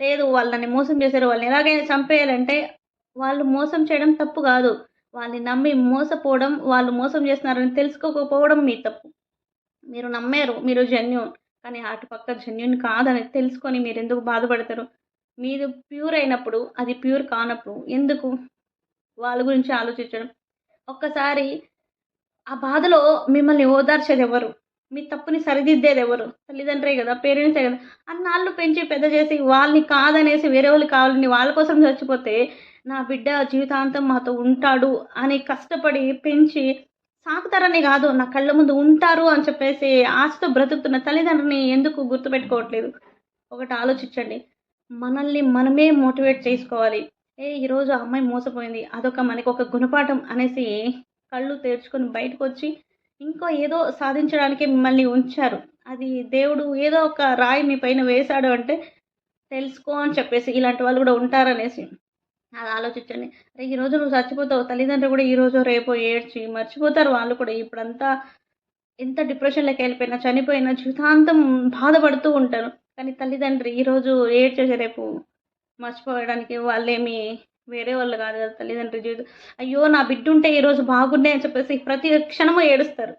లేదు వాళ్ళని మోసం చేశారు వాళ్ళని ఎలాగైనా చంపేయాలంటే వాళ్ళు మోసం చేయడం తప్పు కాదు. వాళ్ళని నమ్మి మోసపోవడం వాళ్ళు మోసం చేస్తున్నారని తెలుసుకోకపోవడం మీ తప్పు. మీరు నమ్మారు మీరు జెన్యున్ కానీ అటుపక్క జెన్యున్ కాదని తెలుసుకొని మీరు ఎందుకు బాధపడతారు? మీరు ప్యూర్ అయినప్పుడు అది ప్యూర్ కానప్పుడు ఎందుకు వాళ్ళ గురించి ఆలోచించడం? ఒక్కసారి ఆ బాధలో మిమ్మల్ని ఓదార్చేది ఎవరు? మీ తప్పుని సరిదిద్దేది ఎవరు? తల్లిదండ్రే కదా పేరెంట్సే కదా. అన్నాళ్ళు పెంచి పెద్ద చేసి వాళ్ళని కాదనేసి వేరే వాళ్ళు కావాలని వాళ్ళ కోసం చచ్చిపోతే నా బిడ్డ జీవితాంతం మాతో ఉంటాడు అని కష్టపడి పెంచి సాకుతారని కాదు నా కళ్ళ ముందు ఉంటారు అని చెప్పేసి ఆశతో బ్రతుకుతున్న తల్లిదండ్రుని ఎందుకు గుర్తుపెట్టుకోవట్లేదు? ఒకటి ఆలోచించండి. మనల్ని మనమే మోటివేట్ చేసుకోవాలి. ఏ ఈరోజు ఆ అమ్మాయి మోసపోయింది. అదొక మనకి ఒక గుణపాఠం అనేసి కళ్ళు తెరుచుకొని బయటకు వచ్చి ఇంకో ఏదో సాధించడానికి మిమ్మల్ని ఉంచారు. అది దేవుడు ఏదో ఒక రాయి మీ పైన వేశాడు అంటే తెలుసుకో అని చెప్పేసి ఇలాంటి వాళ్ళు కూడా ఉంటారనేసి అది ఆలోచించండి. అరే ఈరోజు నువ్వు చచ్చిపోతావు తల్లిదండ్రులు కూడా ఈరోజు రేపు ఏడ్చి మర్చిపోతారు వాళ్ళు కూడా. ఇప్పుడంతా ఎంత డిప్రెషన్లోకి వెళ్ళిపోయినా చనిపోయినా జీవితాంతం బాధపడుతూ ఉంటారు. కానీ తల్లిదండ్రి ఈరోజు ఏడ్చేసి రేపు మర్చిపోవడానికి వాళ్ళేమి వేరే వాళ్ళు కాదు కదా తల్లిదండ్రులు అయ్యో నా బిడ్డ ఉంటే ఈరోజు బాగుండే అని చెప్పేసి ప్రతి క్షణము ఏడుస్తారు.